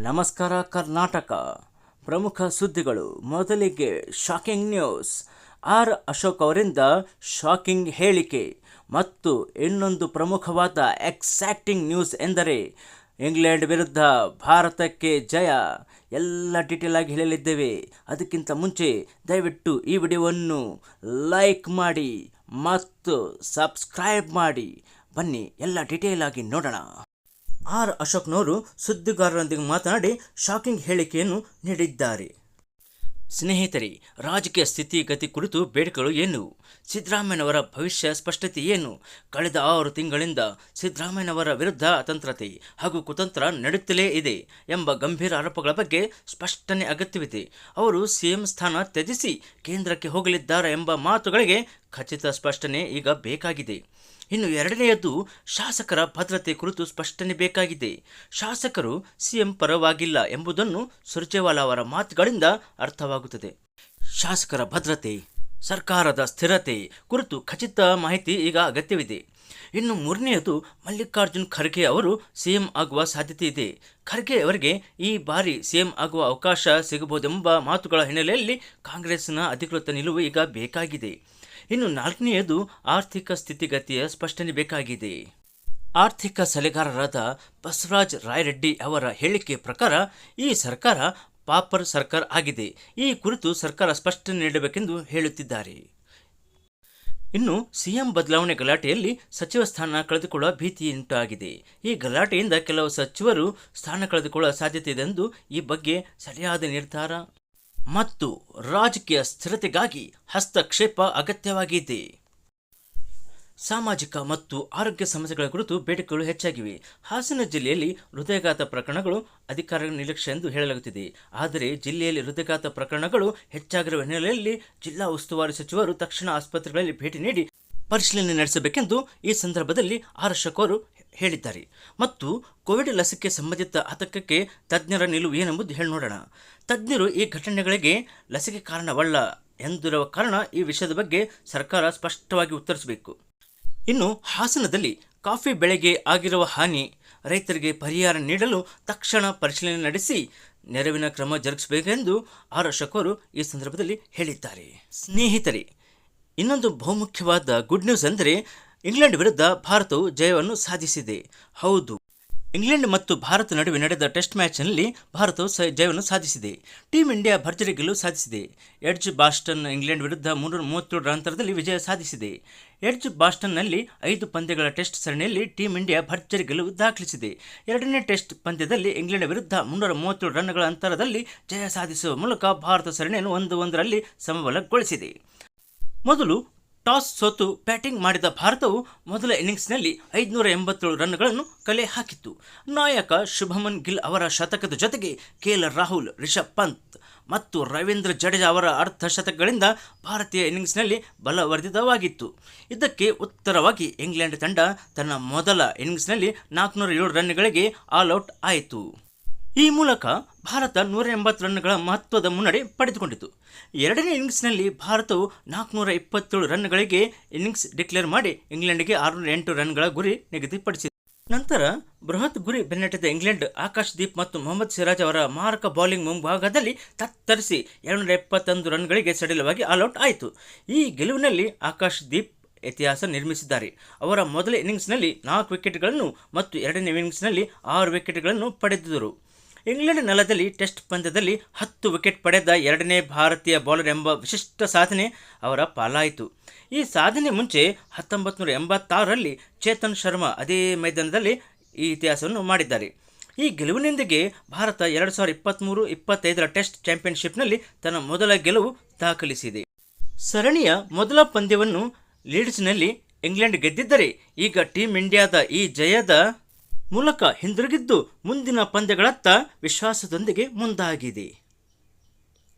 ನಮಸ್ಕಾರ ಕರ್ನಾಟಕ. ಪ್ರಮುಖ ಸುದ್ದಿಗಳು. ಮೊದಲಿಗೆ ಶಾಕಿಂಗ್ ನ್ಯೂಸ್ ಆರ್. ಅಶೋಕ್ ಅವರಿಂದ ಶಾಕಿಂಗ್ ಹೇಳಿಕೆ ಮತ್ತು ಇನ್ನೊಂದು ಪ್ರಮುಖವಾದ ಎಕ್ಸಾಕ್ಟಿಂಗ್ ನ್ಯೂಸ್ ಎಂದರೆ ಇಂಗ್ಲೆಂಡ್ ವಿರುದ್ಧ ಭಾರತಕ್ಕೆ ಜಯ. ಎಲ್ಲ ಡೀಟೇಲ್ ಆಗಿ ಹೇಳಲಿದ್ದೇವೆ ಅದಕ್ಕಿಂತ ಮುಂಚೆ ದಯವಿಟ್ಟು ಈ ವಿಡಿಯೋವನ್ನು ಲೈಕ್ ಮಾಡಿ ಮತ್ತು ಸಬ್ಸ್ಕ್ರೈಬ್ ಮಾಡಿ. ಬನ್ನಿ, ಎಲ್ಲ ಡೀಟೇಲ್ ಆಗಿ ನೋಡೋಣ. ಆರ್ ಅಶೋಕ್ನವರು ಸುದ್ದಿಗಾರರೊಂದಿಗೆ ಮಾತನಾಡಿ ಶಾಕಿಂಗ್ ಹೇಳಿಕೆಯನ್ನು ನೀಡಿದ್ದಾರೆ. ಸ್ನೇಹಿತರೆ, ರಾಜಕೀಯ ಸ್ಥಿತಿಗತಿ ಕುರಿತು ಬೇಡಿಕೆಗಳು ಏನು? ಸಿದ್ದರಾಮಯ್ಯನವರ ಭವಿಷ್ಯ ಸ್ಪಷ್ಟತೆ ಏನು? ಕಳೆದ ಆರು ತಿಂಗಳಿಂದ ಸಿದ್ದರಾಮಯ್ಯನವರ ವಿರುದ್ಧ ಅತಂತ್ರತೆ ಹಾಗೂ ಕುತಂತ್ರ ನಡೆಯುತ್ತಲೇ ಇದೆ ಎಂಬ ಗಂಭೀರ ಆರೋಪಗಳ ಬಗ್ಗೆ ಸ್ಪಷ್ಟನೆ ಅಗತ್ಯವಿದೆ. ಅವರು ಸಿಎಂ ಸ್ಥಾನ ತ್ಯಜಿಸಿ ಕೇಂದ್ರಕ್ಕೆ ಹೋಗಲಿದ್ದಾರೆ ಎಂಬ ಮಾತುಗಳಿಗೆ ಖಚಿತ ಸ್ಪಷ್ಟನೆ ಈಗ ಬೇಕಾಗಿದೆ. ಇನ್ನು ಎರಡನೆಯದು, ಶಾಸಕರ ಭದ್ರತೆ ಕುರಿತು ಸ್ಪಷ್ಟನೆ ಬೇಕಾಗಿದೆ. ಶಾಸಕರು ಸಿಎಂ ಪರವಾಗಿಲ್ಲ ಎಂಬುದನ್ನು ಸುರ್ಜೇವಾಲಾ ಅವರ ಮಾತುಗಳಿಂದ ಅರ್ಥವಾಗುತ್ತದೆ. ಶಾಸಕರ ಭದ್ರತೆ, ಸರ್ಕಾರದ ಸ್ಥಿರತೆ ಕುರಿತು ಖಚಿತ ಮಾಹಿತಿ ಈಗ ಅಗತ್ಯವಿದೆ. ಇನ್ನು ಮೂರನೆಯದು, ಮಲ್ಲಿಕಾರ್ಜುನ್ ಖರ್ಗೆ ಅವರು ಸಿಎಂ ಆಗುವ ಸಾಧ್ಯತೆ ಇದೆ. ಖರ್ಗೆ ಅವರಿಗೆ ಈ ಬಾರಿ ಸಿಎಂ ಆಗುವ ಅವಕಾಶ ಸಿಗಬಹುದೆಂಬ ಮಾತುಗಳ ಹಿನ್ನೆಲೆಯಲ್ಲಿ ಕಾಂಗ್ರೆಸ್ನ ಅಧಿಕೃತ ನಿಲುವು ಈಗ ಬೇಕಾಗಿದೆ. ಇನ್ನು ನಾಲ್ಕನೆಯದು ಆರ್ಥಿಕ ಸ್ಥಿತಿಗತಿಯ ಸ್ಪಷ್ಟನೆ ಬೇಕಾಗಿದೆ. ಆರ್ಥಿಕ ಸಲಹೆಗಾರರಾದ ಬಸವರಾಜ್ ರಾಯರೆಡ್ಡಿ ಅವರ ಹೇಳಿಕೆ ಪ್ರಕಾರ ಈ ಸರ್ಕಾರ ಪಾಪರ್ ಸರ್ಕಾರ ಆಗಿದೆ. ಈ ಕುರಿತು ಸರ್ಕಾರ ಸ್ಪಷ್ಟನೆ ನೀಡಬೇಕೆಂದು ಹೇಳುತ್ತಿದ್ದಾರೆ. ಇನ್ನು ಸಿಎಂ ಬದಲಾವಣೆ ಗಲಾಟೆಯಲ್ಲಿ ಸಚಿವ ಸ್ಥಾನ ಕಳೆದುಕೊಳ್ಳುವ ಭೀತಿಯುಂಟಾಗಿದೆ ಈ ಗಲಾಟೆಯಿಂದ ಕೆಲವು ಸಚಿವರು ಸ್ಥಾನ ಕಳೆದುಕೊಳ್ಳುವ ಸಾಧ್ಯತೆ ಇದೆ ಎಂದು ಈ ಬಗ್ಗೆ ಸರಿಯಾದ ನಿರ್ಧಾರ ಮತ್ತು ರಾಜಕೀಯ ಸ್ಥಿರತೆಗಾಗಿ ಹಸ್ತಕ್ಷೇಪ ಅಗತ್ಯವಾಗಿದೆ. ಸಾಮಾಜಿಕ ಮತ್ತು ಆರೋಗ್ಯ ಸಮಸ್ಯೆಗಳ ಕುರಿತು ಬೇಡಿಕೆಗಳು ಹೆಚ್ಚಾಗಿವೆ. ಹಾಸನ ಜಿಲ್ಲೆಯಲ್ಲಿ ಹೃದಯಘಾತ ಪ್ರಕರಣಗಳು ಅಧಿಕಾರಿಗಳ ನಿರ್ಲಕ್ಷ್ಯ ಎಂದು ಹೇಳಲಾಗುತ್ತಿದೆ. ಆದರೆ ಜಿಲ್ಲೆಯಲ್ಲಿ ಹೃದಯಘಾತ ಪ್ರಕರಣಗಳು ಹೆಚ್ಚಾಗಿರುವ ಹಿನ್ನೆಲೆಯಲ್ಲಿ ಜಿಲ್ಲಾ ಉಸ್ತುವಾರಿ ಸಚಿವರು ತಕ್ಷಣ ಆಸ್ಪತ್ರೆಗಳಲ್ಲಿ ಭೇಟಿ ನೀಡಿ ಪರಿಶೀಲನೆ ನಡೆಸಬೇಕೆಂದು ಈ ಸಂದರ್ಭದಲ್ಲಿ ಆರ್ ಅಶೋಕ್ ಅವರು ಹೇಳಿದ್ದಾರೆ. ಮತ್ತು ಕೋವಿಡ್ ಲಸಿಕೆ ಸಂಬಂಧಿತ ಆತಂಕಕ್ಕೆ ತಜ್ಞರ ನಿಲುವು ಏನೆಂಬುದು ಹೇಳಿ ನೋಡೋಣ. ತಜ್ಞರು ಈ ಘಟನೆಗಳಿಗೆ ಲಸಿಕೆ ಕಾರಣವಲ್ಲ ಎಂದಿರುವ ಕಾರಣ ಈ ವಿಷಯದ ಬಗ್ಗೆ ಸರ್ಕಾರ ಸ್ಪಷ್ಟವಾಗಿ ಉತ್ತರಿಸಬೇಕು. ಇನ್ನು ಹಾಸನದಲ್ಲಿ ಕಾಫಿ ಬೆಳೆಗೆ ಆಗಿರುವ ಹಾನಿ, ರೈತರಿಗೆ ಪರಿಹಾರ ನೀಡಲು ತಕ್ಷಣ ಪರಿಶೀಲನೆ ನಡೆಸಿ ನೆರವಿನ ಕ್ರಮ ಜರುಗಿಸಬೇಕೆಂದು ಆರ್ ಈ ಸಂದರ್ಭದಲ್ಲಿ ಹೇಳಿದ್ದಾರೆ. ಸ್ನೇಹಿತರೆ, ಇನ್ನೊಂದು ಬಹುಮುಖ್ಯವಾದ ಗುಡ್ ನ್ಯೂಸ್ ಅಂದರೆ ಇಂಗ್ಲೆಂಡ್ ವಿರುದ್ಧ ಭಾರತವು ಜಯವನ್ನು ಸಾಧಿಸಿದೆ. ಹೌದು. ಇಂಗ್ಲೆಂಡ್ ಮತ್ತು ಭಾರತ ನಡುವೆ ನಡೆದ ಟೆಸ್ಟ್ ಮ್ಯಾಚ್ನಲ್ಲಿ ಭಾರತವು ಸ, ಜಯವನ್ನು ಸಾಧಿಸಿದೆ. ಟೀಂ ಇಂಡಿಯಾ ಭರ್ಜರಿ ಗೆಲುವು ಸಾಧಿಸಿದೆ. ಎಡ್ಜ್ ಬಾಸ್ಟನ್ ಇಂಗ್ಲೆಂಡ್ ವಿರುದ್ಧ ಮುನ್ನೂರ ಮೂವತ್ತೇಳು ಅಂತರದಲ್ಲಿ ವಿಜಯ ಸಾಧಿಸಿದೆ. ಎಡ್ಜ್ ಬಾಸ್ಟನ್ನಲ್ಲಿ ಐದು ಪಂದ್ಯಗಳ ಟೆಸ್ಟ್ ಸರಣಿಯಲ್ಲಿ ಟೀಂ ಇಂಡಿಯಾ ಭರ್ಜರಿ ಗೆಲುವು ದಾಖಲಿಸಿದೆ. ಎರಡನೇ ಟೆಸ್ಟ್ ಪಂದ್ಯದಲ್ಲಿ ಇಂಗ್ಲೆಂಡ್ ವಿರುದ್ಧ ಮುನ್ನೂರ ಮೂವತ್ತೇಳು ರನ್ಗಳ ಅಂತರದಲ್ಲಿ ಜಯ ಸಾಧಿಸುವ ಮೂಲಕ ಭಾರತ ಸರಣಿಯನ್ನು ಒಂದು ಒಂದರಲ್ಲಿ ಸಮಬಲಗೊಳಿಸಿದೆ. ಮೊದಲು ಟಾಸ್ ಸೋತು ಬ್ಯಾಟಿಂಗ್ ಮಾಡಿದ ಭಾರತವು ಮೊದಲ ಇನ್ನಿಂಗ್ಸ್ನಲ್ಲಿ ಐದುನೂರ ಎಂಬತ್ತೇಳು ರನ್ಗಳನ್ನು ಕಲೆ ಹಾಕಿತ್ತು. ನಾಯಕ ಶುಭಮನ್ ಗಿಲ್ ಅವರ ಶತಕದ ಜೊತೆಗೆ ಕೆಎಲ್ ರಾಹುಲ್, ರಿಷಬ್ ಪಂತ್ ಮತ್ತು ರವೀಂದ್ರ ಜಡೇಜಾ ಅವರ ಅರ್ಧ ಶತಕಗಳಿಂದ ಭಾರತೀಯ ಇನ್ನಿಂಗ್ಸ್ನಲ್ಲಿ ಬಲವರ್ಧಿತವಾಗಿತ್ತು. ಇದಕ್ಕೆ ಉತ್ತರವಾಗಿ ಇಂಗ್ಲೆಂಡ್ ತಂಡ ತನ್ನ ಮೊದಲ ಇನ್ನಿಂಗ್ಸ್ನಲ್ಲಿ ನಾಲ್ಕುನೂರ ಏಳು ರನ್ಗಳಿಗೆ ಆಲ್ಔಟ್ ಆಯಿತು. ಈ ಮೂಲಕ ಭಾರತ ನೂರ ಎಂಬತ್ತು ರನ್ಗಳ ಮಹತ್ವದ ಮುನ್ನಡೆ ಪಡೆದುಕೊಂಡಿತು. ಎರಡನೇ ಇನ್ನಿಂಗ್ಸ್ನಲ್ಲಿ ಭಾರತವು ನಾಲ್ಕುನೂರ ಇಪ್ಪತ್ತೇಳು ರನ್ಗಳಿಗೆ ಇನ್ನಿಂಗ್ಸ್ ಡಿಕ್ಲೇರ್ ಮಾಡಿ ಇಂಗ್ಲೆಂಡ್ಗೆ ಆರುನೂರ ಎಂಟು ರನ್ಗಳ ಗುರಿ ನಿಗದಿಪಡಿಸಿದೆ. ನಂತರ ಬೃಹತ್ ಗುರಿ ಬೆನ್ನಟ್ಟಿದ ಇಂಗ್ಲೆಂಡ್ ಆಕಾಶ್ ದೀಪ್ ಮತ್ತು ಮೊಹಮ್ಮದ್ ಸಿರಾಜ್ ಅವರ ಮಾರಕ ಬೌಲಿಂಗ್ ಮುಂಭಾಗದಲ್ಲಿ ತತ್ತರಿಸಿ ಎರಡುನೂರ ಎಪ್ಪತ್ತೊಂದು ರನ್ಗಳಿಗೆ ಸಡಿಲವಾಗಿ ಆಲ್ಔಟ್ ಆಯಿತು. ಈ ಗೆಲುವಿನಲ್ಲಿ ಆಕಾಶ್ ದೀಪ್ ಇತಿಹಾಸ ನಿರ್ಮಿಸಿದ್ದಾರೆ. ಅವರ ಮೊದಲ ಇನ್ನಿಂಗ್ಸ್ನಲ್ಲಿ ನಾಲ್ಕು ವಿಕೆಟ್ಗಳನ್ನು ಮತ್ತು ಎರಡನೇ ಇನ್ನಿಂಗ್ಸ್ನಲ್ಲಿ ಆರು ವಿಕೆಟ್ಗಳನ್ನು ಪಡೆದಿದ್ದರು. ಇಂಗ್ಲೆಂಡ್ ನೆಲದಲ್ಲಿ ಟೆಸ್ಟ್ ಪಂದ್ಯದಲ್ಲಿ ಹತ್ತು ವಿಕೆಟ್ ಪಡೆದ ಎರಡನೇ ಭಾರತೀಯ ಬೌಲರ್ ಎಂಬ ವಿಶಿಷ್ಟ ಸಾಧನೆ ಅವರ ಪಾಲಾಯಿತು. ಈ ಸಾಧನೆ ಮುಂಚೆ ಹತ್ತೊಂಬತ್ತು ನೂರ ಎಂಬತ್ತಾರರಲ್ಲಿ ಚೇತನ್ ಶರ್ಮಾ ಅದೇ ಮೈದಾನದಲ್ಲಿ ಈ ಇತಿಹಾಸವನ್ನು ಮಾಡಿದ್ದಾರೆ. ಈ ಗೆಲುವಿನೊಂದಿಗೆ ಭಾರತ ಎರಡು ಸಾವಿರದ ಇಪ್ಪತ್ತ್ಮೂರು ಇಪ್ಪತ್ತೈದರ ಟೆಸ್ಟ್ ಚಾಂಪಿಯನ್ಶಿಪ್ನಲ್ಲಿ ತನ್ನ ಮೊದಲ ಗೆಲುವು ದಾಖಲಿಸಿದೆ. ಸರಣಿಯ ಮೊದಲ ಪಂದ್ಯವನ್ನು ಲೀಡ್ಸ್ನಲ್ಲಿ ಇಂಗ್ಲೆಂಡ್ ಗೆದ್ದಿದ್ದರೆ ಈಗ ಟೀಂ ಇಂಡಿಯಾದ ಈ ಜಯದ ಮೂಲಕ ಹಿಂದಿರುಗಿದ್ದು ಮುಂದಿನ ಪಂದ್ಯಗಳತ್ತ ವಿಶ್ವಾಸದೊಂದಿಗೆ ಮುಂದಾಗಿದೆ.